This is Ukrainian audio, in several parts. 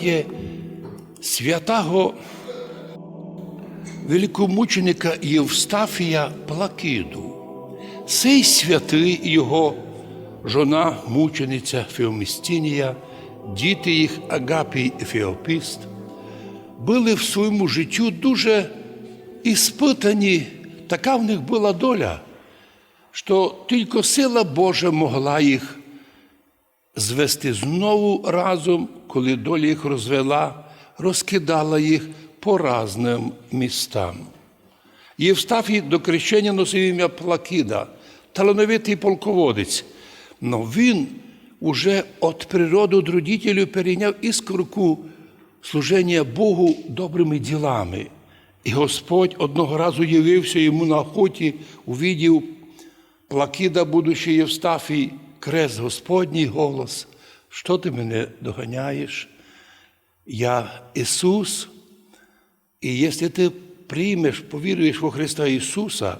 є святого великомученика Євстафія Плакиду. Цей святий його жона, мучениця Феомістінія, діти їх Агапій і Феопіст, були в своєму життю дуже іспитані, така в них була доля, що тільки сила Божа могла їх звести знову разом, коли доля їх розвела, розкидала їх по разним містам. Євстафій до крещення носив ім'я Плакіда, талановитий полководець. Но він уже від природи від перейняв іскорку служення Богу добрими ділами. І Господь одного разу явився йому на охоті, увидів Плакіда, будучи Євстафій, крест Господній голос. Що ти мене доганяєш? Я Ісус, і якщо ти приймеш, повіруєш во Христа Ісуса,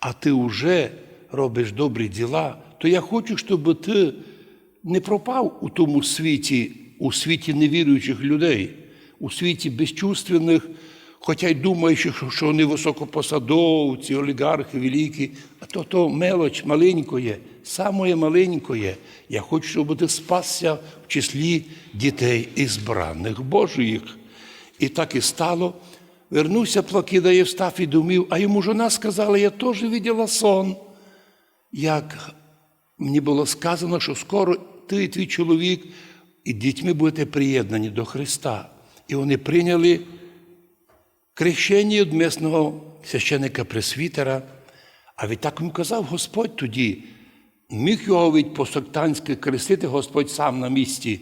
а ти вже робиш добрі діла, то я хочу, щоб ти не пропав у тому світі, у світі невіруючих людей, у світі безчувственних, хоча й думаючих, що вони високопосадовці, олігархи великі, а то то мелоч маленькоє, самое маленькоє. Я хочу, щоб ти спасся в числі дітей ізбраних Божих. І так і стало. Вернувся Плакіда Євстафій думів, а йому жона сказала, я теж виділа сон. Як мені було сказано, що скоро ти і твій чоловік і дітьми будете приєднані до Христа. І вони прийняли крещення від місного священика пресвітера. А відтак йому казав Господь тоді, міг його від по-сектантськи крестити Господь сам на місці,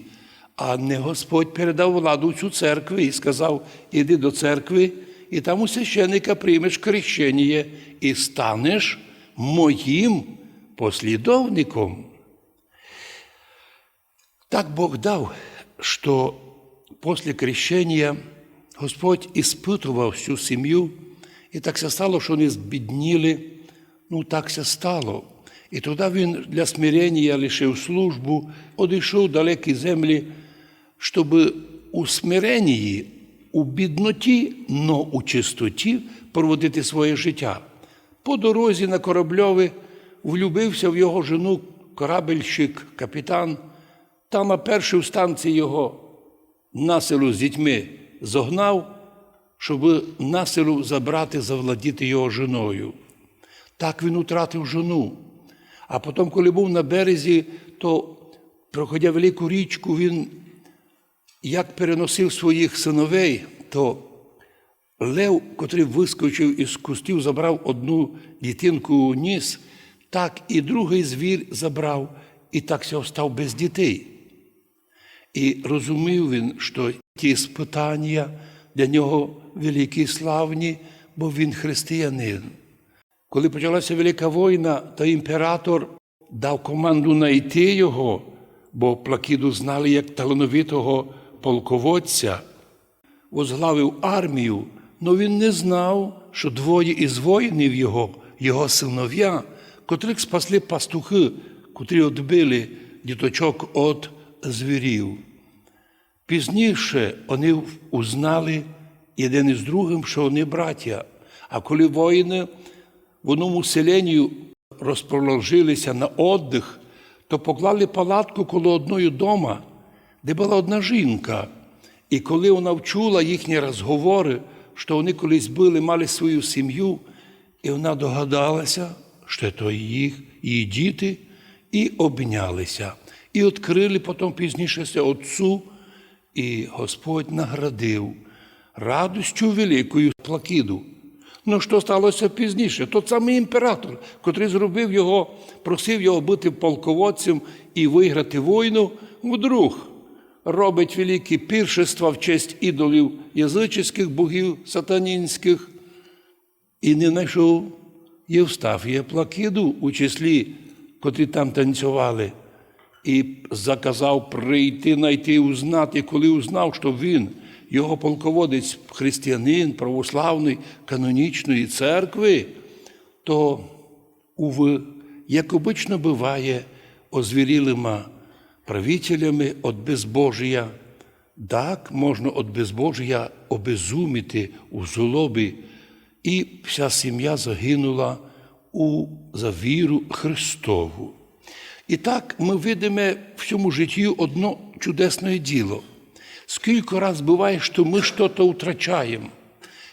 а не Господь передав владу цю церкві і сказав: іди до церкви, і там у священника приймеш крещення і станеш моїм послідовником. Так Бог дав, що після крещення Господь іспитував всю сім'ю, і так се стало, що вони збідніли. Ну, так се стало. І тоді він для смирення лишив службу, одійшов в далекі землі, щоб у смиренні, у бідноті, но у чистоті проводити своє життя. По дорозі на корабльові влюбився в його жену корабельщик, капітан. Там на першій станції його населу з дітьми зогнав, щоб населу забрати, завладіти його женою. Так він втратив жону. А потім, коли був на березі, то, проходя велику річку, він як переносив своїх синовей, то Лев, котрий вискочив із кустів, забрав одну дітинку у ніс, так і другий звір забрав, і так став без дітей. І розумів він, що ті спитання для нього великі і славні, бо він християнин. Коли почалася велика війна, то імператор дав команду знайти його, бо Плакіду знали як талановитого полководця, возглавив армію, але він не знав, що двоє із воїнів його, його синов'я, котрих спасли пастухи, котрі відбили діточок від звірів. Пізніше вони узнали один із другим, що вони браття. А коли воїни в одному селенню розположилися на віддих, то поклали палатку коло одної дома, де була одна жінка. І коли вона вчула їхні розговори, що вони колись були, мали свою сім'ю, і вона догадалася, що це їх, її діти, і обнялися. І відкрили потім пізніше це отцу, і Господь наградив радостю великою плакіду. Ну, що сталося пізніше? Тот самий імператор, котрий зробив його, просив його бути полководцем і виграти війну, вдруг робить великі піршества в честь ідолів язичних богів сатанінських і не знайшов Євстафія Плакиду у числі, котрі там танцювали, і заказав прийти, знайти, узнати, коли узнав, що він його полководець, християнин, православний, канонічної церкви, то, уви, як обично буває, озвірілими правителями від безбожія, Так можна від безбожія обезуміти у злобі, і вся сім'я загинула у, за віру Христову. І так ми видимо в цьому житті одно чудесне діло. Скільки раз буває, що ми щось втрачаємо.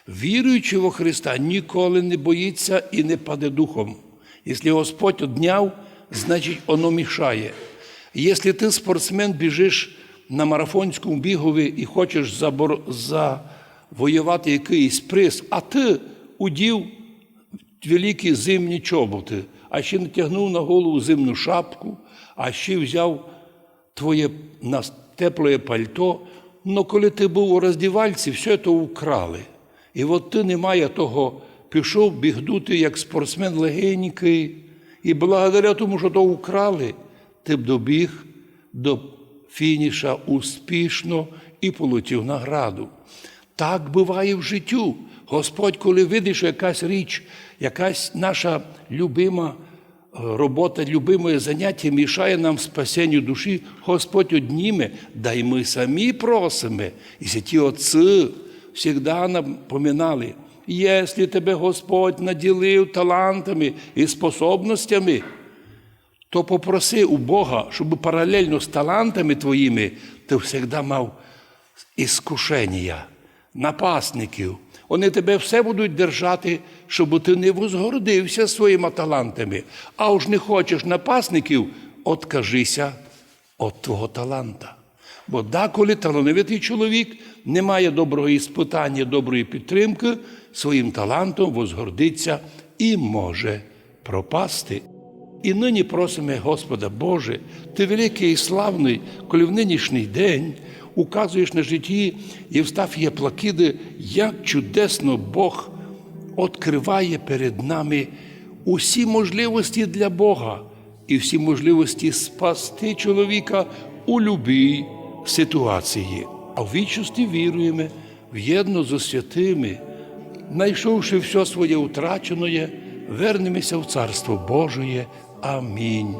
Віруючи во Христа, ніколи не боїться і не паде духом. Якщо Господь одняв, значить воно мішає. Якщо ти спортсмен біжиш на марафонському бігові і хочеш забор... завоювати якийсь приз, а ти удів великі зимні чоботи, а ще натягнув на голову зимну шапку, а ще взяв твоє тепле пальто. Но коли ти був у роздівальці, все це украли. І от ти немає того, пішов бігдути як спортсмен легенький, і благодаря тому, що то украли, ти б добіг до фініша успішно і полетів награду. Так буває в життю. Господь, коли видить, що якась річ, якась наша любима е, робота, любиме заняття мішає нам спасенню душі, Господь одніме, да й ми самі просимо. І ті отці завжди нам поминали, якщо тебе Господь наділив талантами і способностями, то попроси у Бога, щоб паралельно з талантами твоїми ти завжди мав іскушення, напасників. Вони тебе все будуть держати, щоб ти не возгордився своїми талантами. А уж не хочеш напасників, откажися від твого таланта. Бо деколи талановитий чоловік не має доброго іспитання, доброї підтримки, своїм талантом возгордиться і може пропасти. І нині просимо, Господа Боже, Ти великий і славний, коли в нинішній день указуєш на житті Євстафія Плакиди, як чудесно Бог відкриває перед нами усі можливості для Бога і всі можливості спасти чоловіка у любій ситуації. А в вічності віруємо в'єдно зі святими, знайшовши все своє утрачене, вернемося в Царство Божие. Амінь.